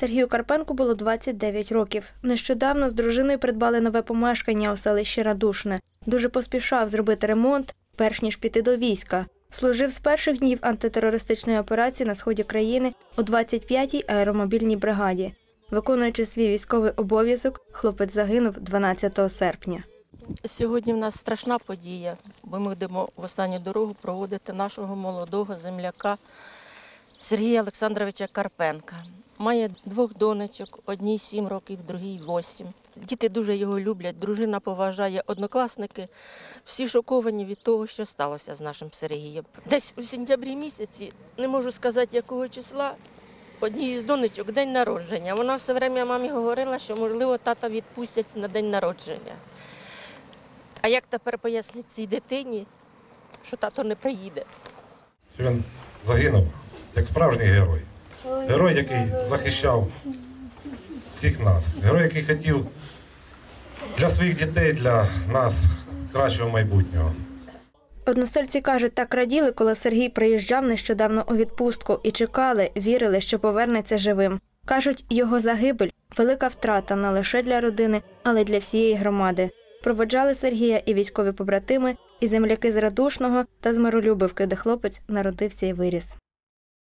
Сергію Карпенку було 29 років. Нещодавно з дружиною придбали нове помешкання у селищі Радушне. Дуже поспішав зробити ремонт, перш ніж піти до війська. Служив з перших днів антитерористичної операції на сході країни у 25-й аеромобільній бригаді. Виконуючи свій військовий обов'язок, хлопець загинув 12 серпня. Сьогодні в нас страшна подія, бо ми йдемо в останню дорогу проводити нашого молодого земляка Сергія Олександровича Карпенка. Має двох донечок, одній сім років, другій восім. Діти дуже його люблять, дружина поважає, однокласники всі шоковані від того, що сталося з нашим Сергієм. Десь у сентябрі місяці, не можу сказати якого числа, одній із донечок день народження. Вона все время мамі говорила, що можливо тата відпустять на день народження. А як тепер пояснити цій дитині, що тато не приїде? Він загинув як справжній герой. Герой, який захищав всіх нас. Герой, який хотів для своїх дітей, для нас кращого майбутнього. Односельці кажуть, так раділи, коли Сергій приїжджав нещодавно у відпустку і чекали, вірили, що повернеться живим. Кажуть, його загибель велика втрата не лише для родини, але й для всієї громади. Проводжали Сергія і військові побратими, і земляки з Радушного та з Миролюбивки, де хлопець народився і виріс.